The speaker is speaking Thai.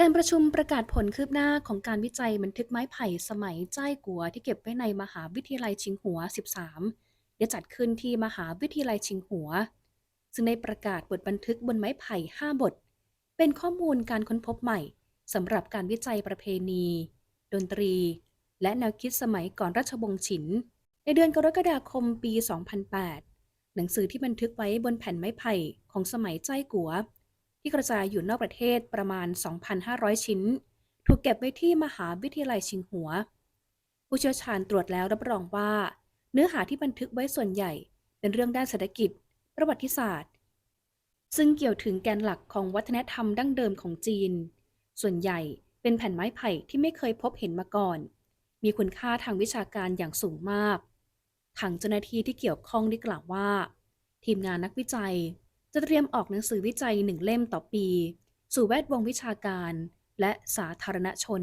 การประชุมประกาศผลคืบหน้าของการวิจัยบันทึกไม้ไผ่สมัยจ้ายกัวที่เก็บไว้ในมหาวิทยาลัยชิงหัว 13 ได้จัดขึ้นที่มหาวิทยาลัยชิงหัว ซึ่งได้ประกาศบทบันทึกบนไม้ไผ่ 5 บท เป็นข้อมูลการค้นพบใหม่สำหรับการวิจัยประเพณี ดนตรี และแนวคิดสมัยก่อนราชวงศ์ฉิน ในเดือนกรกฎาคมปี 2008 หนังสือที่บันทึกไว้บนแผ่นไม้ไผ่ของสมัยจ้ายกัว ที่กระจายอยู่นอกประเทศประมาณ 2,500 ชิ้น ถูกเก็บไว้ที่มหาวิทยาลัยชิงหัว ผู้เชี่ยวชาญตรวจแล้วรับรองว่า เนื้อหาที่บันทึกไว้ส่วนใหญ่ เป็นเรื่องด้านเศรษฐกิจ ประวัติศาสตร์ ซึ่งเกี่ยวถึงแกนหลักของวัฒนธรรมดั้งเดิมของจีน ส่วนใหญ่เป็นแผ่นไม้ไผ่ที่ไม่เคยพบเห็นมาก่อน มีคุณค่าทางวิชาการอย่างสูงมากทางเจ้าหน้าที่ที่เกี่ยวข้องได้กล่าวว่า ทีมงานนักวิจัย จะเตรียมออกหนังสือวิจัยหนึ่งเล่มต่อปี สู่แวดวงวิชาการ และสาธารณชน